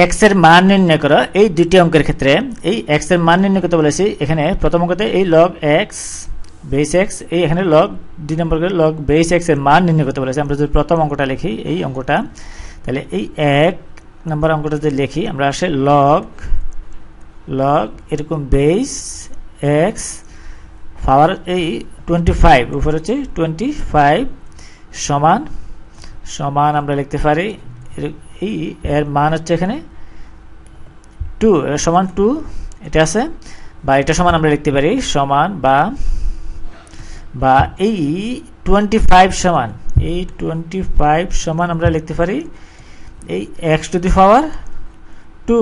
এক্সের মান নির্ণয় করো, এই দুটি অঙ্কের ক্ষেত্রে। এই এক্সের মান নির্ণয় করতে বলেছি, এখানে প্রথম অঙ্কতে এই লগ এক্স বেস এক্স এই এখানে লগ দুই নম্বর লগ বেস এক্সের মান নির্ণয় করতে বলেছি। আমরা যদি প্রথম অঙ্কটা লিখি, এই অঙ্কটা, তাহলে এই এক নম্বর অঙ্কটা যদি লিখি, আমরা আসে লগ লগ এরকম বেস এক্স পাওয়ার এই টোয়েন্টি ফাইভ উপরে হচ্ছে টোয়েন্টি ফাইভ সমান সমান আমরা লিখতে পারি এই এর মান হচ্ছে এখানে টু সমান টু, এটা আছে, বা এটা সমান আমরা লিখতে পারি, সমান বা বা এই টোয়েন্টি ফাইভ সমান, এই টোয়েন্টি ফাইভ সমান আমরা লিখতে পারি, এই x to the power two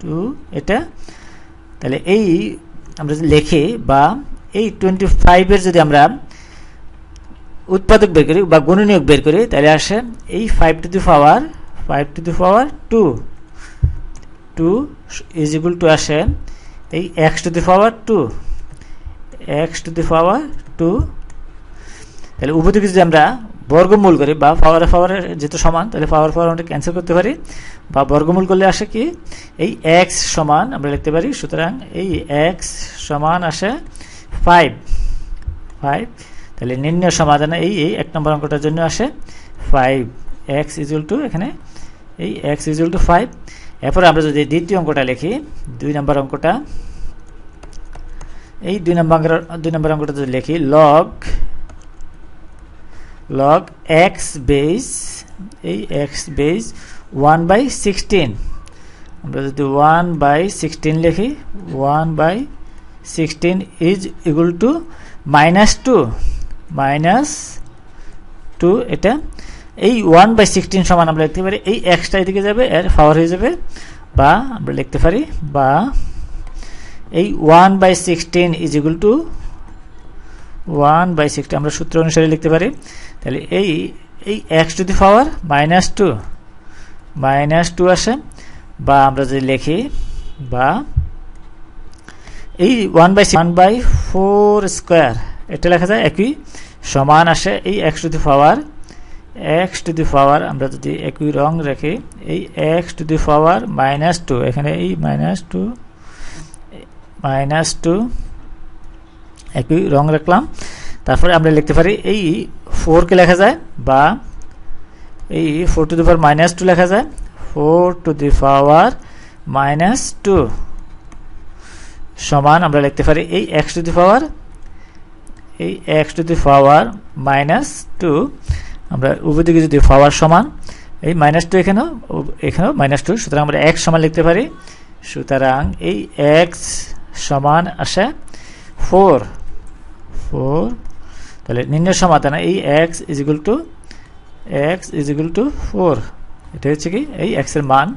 two এটা, তাহলে এই আমরা যদি লিখি বা এই টোয়েন্টি ফাইভের যদি আমরা উৎপাদক বের করি বা গুণনীয়ক বের করি, তাহলে আসে এই five to the power five to the power two two is equal to আসে এই x to the power two x to the power two তাহলে উভয় দিকে যদি আমরা বর্গমূল করি বা পাওয়ারে পাওয়ারে যেহেতু সমান, তাহলে পাওয়ার পাওয়ার আমরা ক্যান্সেল করতে পারি। বা বর্গমূল করলে আসে কি? এই এক্স সমান আমরা লিখতে পারি, সুতরাং এই এক্স সমান আসে ফাইভ ফাইভ তাহলে নির্ণয় সমাধানে এই এই এক নম্বর অঙ্কটার জন্য আসে ফাইভ এক্স ইজুয়াল টু এখানে এই এক্স ইজুয়াল টু ফাইভ এরপরে আমরা যদি দ্বিতীয় অঙ্কটা লিখি, দুই নম্বর অঙ্কটা, এই দুই নম্বর দুই নম্বর অঙ্কটা যদি লিখি লগ লগ এক্স বেস এই x base one by sixteen আমরা যদি ওয়ান বাই সিক্সটিন লিখি one by sixteen is equal to minus two minus two, এটা এই ওয়ান বাই সিক্সটিন সমান আমরা লিখতে পারি, এই এক্সটা এদিকে যাবে, এর পাওয়ার হয়ে যাবে, বা আমরা লিখতে পারি, বা এই one by sixteen is equal to one by sixteen আমরা সূত্র অনুসারে লিখতে পারি, তাহলে এই এই x to the power minus two minus two আসে, বা আমরা যদি লিখি, বা এই one by one by four square এটা লেখা যায় একই, সমান আসে এই x to the power x to the power আমরা যদি একই রং রেখে এই x to the power minus two এখানে এই মাইনাস টু মাইনাস টু একই রং রাখলাম। তারপরে আমরা লিখতে পারি এই ফোরকে লেখা যায় বা এই four to the power minus two লেখা যায়। Four to the power minus two সমান আমরা লিখতে পারি এই এক্স টু দি পাওয়ার এই x to the power minus two আমরা উভয় দিকে যদি পাওয়ার সমান, এই মাইনাস টু এখানেও এখানেও মাইনাস টু সুতরাং আমরা এক্স সমান লিখতে পারি। সুতরাং এই এক্স সমান আসে ফোর ফোর তাহলে নির্ণয় সমাধান, এই x is two x is two four এটা হচ্ছে কি? এই এক্সের মান।